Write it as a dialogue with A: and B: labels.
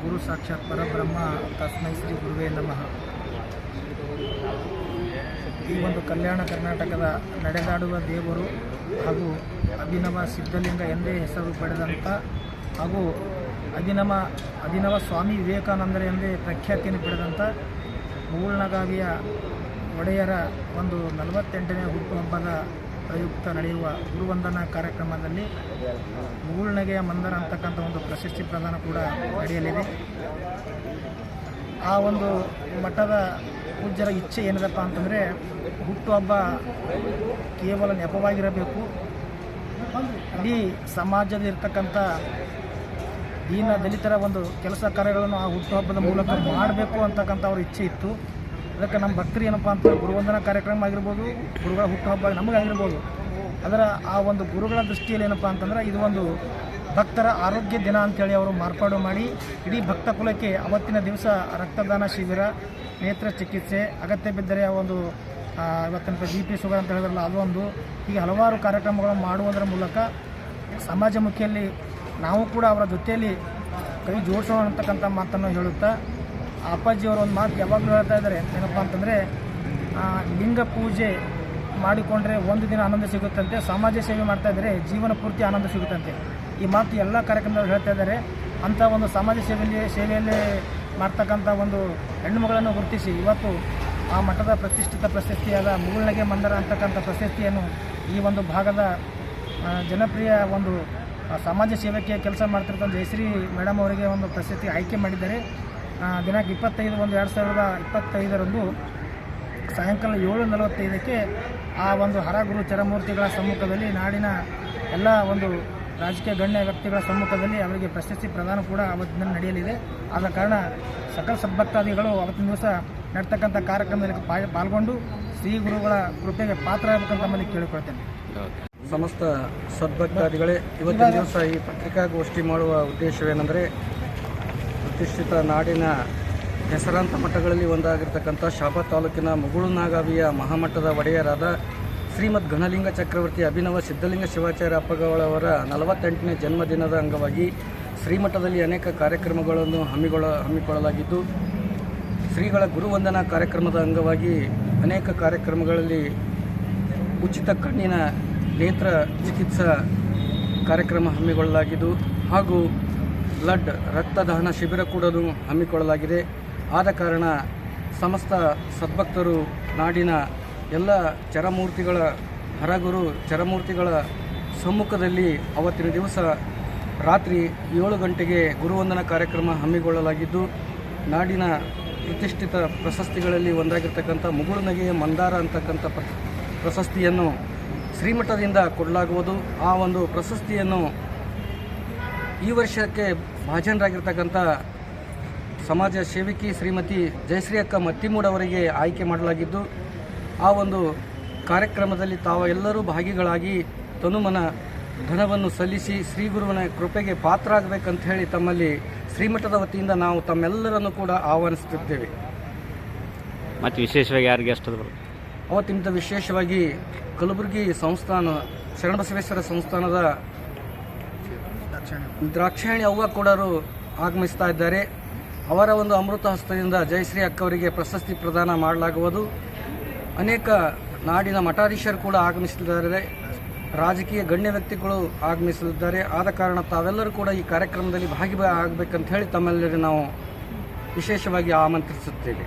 A: ಗುರು ಸಾಕ್ಷಾತ್ ಪರಬ್ರಹ್ಮ ತಸ್ಮೈ ಶ್ರೀ ಗುರುವೇ ನಮಃ. ಈ ಒಂದು ಕಲ್ಯಾಣ ಕರ್ನಾಟಕದ ನಡೆದಾಡುವ ದೇವರು ಹಾಗೂ ಅಭಿನವ ಸಿದ್ಧಲಿಂಗ ಎಂದೇ ಹೆಸರು ಪಡೆದಂಥ ಹಾಗೂ ಅಭಿನವ ಅಭಿನವ ಸ್ವಾಮಿ ವಿವೇಕಾನಂದರ ಎಂದೇ ಪ್ರಖ್ಯಾತಿಯನ್ನು ಪಡೆದಂಥ ಮೂಳ್ನಗಾವಿಯ ಒಡೆಯರ ಒಂದು ನಲವತ್ತೆಂಟನೇ ಹುಟ್ಟುಹಬ್ಬದ ಪ್ರಯುಕ್ತ ನಡೆಯುವ ಗುರುವಂದನಾ ಕಾರ್ಯಕ್ರಮದಲ್ಲಿ ಮುಗುಳ್ನಗೆಯ ಮಂದರ ಅಂತಕ್ಕಂಥ ಒಂದು ಪ್ರಶಸ್ತಿ ಪ್ರದಾನ ಕೂಡ ನಡೆಯಲಿದೆ. ಆ ಒಂದು ಮಠದ ಪೂಜ್ಯರ ಇಚ್ಛೆ ಏನಿದೆಪ್ಪ ಅಂತಂದರೆ ಹುಟ್ಟುಹಬ್ಬ ಕೇವಲ ನೆಪವಾಗಿರಬೇಕು. ಇಡೀ ಸಮಾಜದಲ್ಲಿರ್ತಕ್ಕಂಥ ದೀನ ದಲಿತರ ಒಂದು ಕೆಲಸ ಕಾರ್ಯಗಳನ್ನು ಆ ಹುಟ್ಟುಹಬ್ಬದ ಮೂಲಕ ಮಾಡಬೇಕು ಅಂತಕ್ಕಂಥ ಅವ್ರ ಇಚ್ಛೆ ಇತ್ತು. ಅದಕ್ಕೆ ನಮ್ಮ ಭಕ್ತರು ಏನಪ್ಪ ಅಂತ ಗುರುವಂದನ ಕಾರ್ಯಕ್ರಮ ಆಗಿರ್ಬೋದು, ಗುರುಗಳ ಹುಟ್ಟುಹಬ್ಬ ನಮಗಾಗಿರ್ಬೋದು ಅದರ ಆ ಒಂದು ಗುರುಗಳ ದೃಷ್ಟಿಯಲ್ಲಿ ಏನಪ್ಪ ಅಂತಂದ್ರೆ ಇದು ಒಂದು ಭಕ್ತರ ಆರೋಗ್ಯ ದಿನ ಅಂತೇಳಿ ಅವರು ಮಾರ್ಪಾಡು ಮಾಡಿ, ಇಡೀ ಭಕ್ತ ಕುಲಕ್ಕೆ ಅವತ್ತಿನ ದಿವಸ ರಕ್ತದಾನ ಶಿಬಿರ, ನೇತ್ರ ಚಿಕಿತ್ಸೆ, ಅಗತ್ಯ ಬಿದ್ದರೆ ಆ ಒಂದು ಇವತ್ತಿನ ಬಿ ಪಿ ಶುಗರ್ ಅಂತ ಹೇಳಿದ್ರಲ್ಲ ಅದೊಂದು. ಹೀಗೆ ಹಲವಾರು ಕಾರ್ಯಕ್ರಮಗಳನ್ನು ಮಾಡುವುದರ ಮೂಲಕ ಸಮಾಜಮುಖಿಯಲ್ಲಿ ನಾವು ಕೂಡ ಅವರ ಜೊತೆಯಲ್ಲಿ ಕೈ ಜೋಡಿಸೋಣ ಅಂತಕ್ಕಂಥ ಮಾತನ್ನು ಹೇಳುತ್ತಾ ಅಪ್ಪಾಜಿಯವರು ಒಂದು ಮಾತು ಯಾವಾಗಲೂ ಹೇಳ್ತಾ ಇದ್ದಾರೆ ಏನಪ್ಪ ಅಂತಂದರೆ ಲಿಂಗ ಪೂಜೆ ಮಾಡಿಕೊಂಡ್ರೆ ಒಂದು ದಿನ ಆನಂದ ಸಿಗುತ್ತಂತೆ, ಸಮಾಜ ಸೇವೆ ಮಾಡ್ತಾ ಇದ್ದರೆ ಜೀವನ ಪೂರ್ತಿ ಆನಂದ ಸಿಗುತ್ತಂತೆ. ಈ ಮಾತು ಎಲ್ಲ ಕಾರ್ಯಕ್ರಮದಲ್ಲಿ ಹೇಳ್ತಾ ಇದ್ದಾರೆ ಅಂಥ ಒಂದು ಸಮಾಜ ಸೇವೆಯಲ್ಲಿ ಸೇವೆಯಲ್ಲಿ ಮಾಡ್ತಕ್ಕಂಥ ಒಂದು ಹೆಣ್ಣುಮಗಳನ್ನು ಗುರುತಿಸಿ, ಇವತ್ತು ಆ ಮಠದ ಪ್ರತಿಷ್ಠಿತ ಪ್ರಶಸ್ತಿಯಾದ ಮುಗುಳ್ನಗೆ ಮಂದರ ಅಂತಕ್ಕಂಥ ಪ್ರಶಸ್ತಿಯನ್ನು ಈ ಒಂದು ಭಾಗದ ಜನಪ್ರಿಯ ಒಂದು ಸಮಾಜ ಸೇವಕಿಯ ಕೆಲಸ ಮಾಡ್ತಿರ್ತಕ್ಕಂಥ ಜಯಶ್ರೀ ಮೇಡಮ್ ಅವರಿಗೆ ಒಂದು ಪ್ರಶಸ್ತಿ ಆಯ್ಕೆ ಮಾಡಿದ್ದಾರೆ. ದಿನಾಂಕ ಇಪ್ಪತ್ತೈದು ಒಂದು ಎರಡು ಸಾವಿರದ ಇಪ್ಪತ್ತೈದರಂದು ಸಾಯಂಕಾಲ ಏಳು ನಲವತ್ತೈದಕ್ಕೆ ಆ ಒಂದು ಹರಗುರು ಚರಮೂರ್ತಿಗಳ ಸಮ್ಮುಖದಲ್ಲಿ ನಾಡಿನ ಎಲ್ಲ ಒಂದು ರಾಜಕೀಯ ಗಣ್ಯ ವ್ಯಕ್ತಿಗಳ ಸಮ್ಮುಖದಲ್ಲಿ ಅವರಿಗೆ ಪ್ರಶಸ್ತಿ ಪ್ರದಾನ ಕೂಡ ಅವತ್ತಿನ ನಡೆಯಲಿದೆ. ಆದ ಕಾರಣ ಸಕಲ ಸದ್ಭಕ್ತಾದಿಗಳು ಅವತ್ತಿನ ದಿವಸ ನಡ್ತಕ್ಕಂಥ ಕಾರ್ಯಕ್ರಮದಲ್ಲಿ ಪಾಲ್ಗೊಂಡು ಶ್ರೀ ಗುರುಗಳ ಕೃಪೆಗೆ ಪಾತ್ರ ಆಗಬೇಕಂತ ನಮ್ಮಲ್ಲಿ ಕೇಳಿಕೊಳ್ತೇನೆ.
B: ಸಮಸ್ತ ಸದ್ಭಕ್ತಾದಿಗಳೇ ಇವತ್ತಿನ ದಿವಸ ಈ ಪತ್ರಿಕಾಗೋಷ್ಠಿ ಮಾಡುವ ಉದ್ದೇಶವೇನೆಂದರೆ ಪ್ರತಿಷ್ಠಿತ ನಾಡಿನ ಹೆಸರಾಂತ ಮಠಗಳಲ್ಲಿ ಒಂದಾಗಿರ್ತಕ್ಕಂಥ ಶಾಬಾ ತಾಲೂಕಿನ ಮುಗುಳುನಾಗಾವಿಯ ಮಹಾಮಠದ ಒಡೆಯರಾದ ಶ್ರೀಮದ್ ಘನಲಿಂಗ ಚಕ್ರವರ್ತಿ ಅಭಿನವ ಸಿದ್ಧಲಿಂಗ ಶಿವಾಚಾರ್ಯ ಅಪ್ಪಗಳವರ ನಲವತ್ತೆಂಟನೇ ಜನ್ಮದಿನದ ಅಂಗವಾಗಿ ಶ್ರೀಮಠದಲ್ಲಿ ಅನೇಕ ಕಾರ್ಯಕ್ರಮಗಳನ್ನು ಹಮ್ಮಿಕೊಳ್ಳ, ಹಮ್ಮಿಕೊಳ್ಳಲಾಗಿದ್ದು, ಶ್ರೀಗಳ ಗುರುವಂದನಾ ಕಾರ್ಯಕ್ರಮದ ಅಂಗವಾಗಿ ಅನೇಕ ಕಾರ್ಯಕ್ರಮಗಳಲ್ಲಿ ಉಚಿತ ಕಣ್ಣಿನ ನೇತ್ರ ಚಿಕಿತ್ಸಾ ಕಾರ್ಯಕ್ರಮ ಹಮ್ಮಿಕೊಳ್ಳಲಾಗಿದ್ದು ಹಾಗೂ ಬ್ಲಡ್ ರಕ್ತದಾನ ಶಿಬಿರ ಕೂಡ ಹಮ್ಮಿಕೊಳ್ಳಲಾಗಿದೆ. ಆದ ಕಾರಣ ಸಮಸ್ತ ಸದ್ಭಕ್ತರು, ನಾಡಿನ ಎಲ್ಲ ಚರಮೂರ್ತಿಗಳ, ಹರಗುರು ಚರಮೂರ್ತಿಗಳ ಸಮ್ಮುಖದಲ್ಲಿ ಅವತ್ತಿನ ದಿವಸ ರಾತ್ರಿ ಏಳು ಗಂಟೆಗೆ ಗುರುವಂದನ ಕಾರ್ಯಕ್ರಮ ಹಮ್ಮಿಕೊಳ್ಳಲಾಗಿದ್ದು, ನಾಡಿನ ಪ್ರತಿಷ್ಠಿತ ಪ್ರಶಸ್ತಿಗಳಲ್ಲಿ ಒಂದಾಗಿರ್ತಕ್ಕಂಥ ಮುಗುಳುನಗೆಯ ಮಂದಾರ ಅಂತಕ್ಕಂಥ ಪ್ರ- ಪ್ರಶಸ್ತಿಯನ್ನು ಶ್ರೀಮಠದಿಂದ ಕೊಡಲಾಗುವುದು. ಆ ಒಂದು ಪ್ರಶಸ್ತಿಯನ್ನು ಈ ವರ್ಷಕ್ಕೆ ಭಾಜನರಾಗಿರ್ತಕ್ಕಂಥ ಸಮಾಜ ಸೇವಕಿ ಶ್ರೀಮತಿ ಜಯಶ್ರೀ ಅಕ್ಕ ಮತ್ತಿಮೂಡವರಿಗೆ ಆಯ್ಕೆ ಮಾಡಲಾಗಿದ್ದು ಆ ಒಂದು ಕಾರ್ಯಕ್ರಮದಲ್ಲಿ ತಾವು ಎಲ್ಲರೂ ಭಾಗಿಗಳಾಗಿ ತನುಮನ ಧನವನ್ನು ಸಲ್ಲಿಸಿ ಶ್ರೀ ಗುರುವಿನ ಕೃಪೆಗೆ ಪಾತ್ರ ಆಗಬೇಕಂತ ಹೇಳಿ ತಮ್ಮಲ್ಲಿ ಶ್ರೀಮಠದ ವತಿಯಿಂದ ನಾವು ತಮ್ಮೆಲ್ಲರನ್ನು ಕೂಡ ಆಹ್ವಾನಿಸುತ್ತಿದ್ದೇವೆ.
C: ಮತ್ತು ವಿಶೇಷವಾಗಿ ಯಾರಿಗೆ ಅಷ್ಟು
B: ಅವತ್ತಿಂತ ವಿಶೇಷವಾಗಿ ಕಲಬುರಗಿ ಸಂಸ್ಥಾನ ಶರಣಬಸವೇಶ್ವರ ಸಂಸ್ಥಾನದ ದ್ರಾಕ್ಷಾಯಣಿ. ಅವ್ವ ಕೂಡರು ಆಗಮಿಸ್ತಾ ಇದ್ದಾರೆ. ಅವರ ಒಂದು ಅಮೃತ ಹಸ್ತದಿಂದ ಜಯಶ್ರೀ ಅಕ್ಕವರಿಗೆ ಪ್ರಶಸ್ತಿ ಪ್ರದಾನ ಮಾಡಲಾಗುವುದು. ಅನೇಕ ನಾಡಿನ ಮಠಾಧೀಶರು ಕೂಡ ಆಗಮಿಸಲಿದ್ದಾರೆ ರಾಜಕೀಯ ಗಣ್ಯ ವ್ಯಕ್ತಿಗಳು ಆಗಮಿಸಲಿದ್ದಾರೆ. ಆದ ಕಾರಣ ತಾವೆಲ್ಲರೂ ಕೂಡ ಈ ಕಾರ್ಯಕ್ರಮದಲ್ಲಿ ಭಾಗಿ ಆಗಬೇಕಂತ ಹೇಳಿ ತಮ್ಮೆಲ್ಲರೂ ನಾವು ವಿಶೇಷವಾಗಿ ಆಮಂತ್ರಿಸುತ್ತೇವೆ.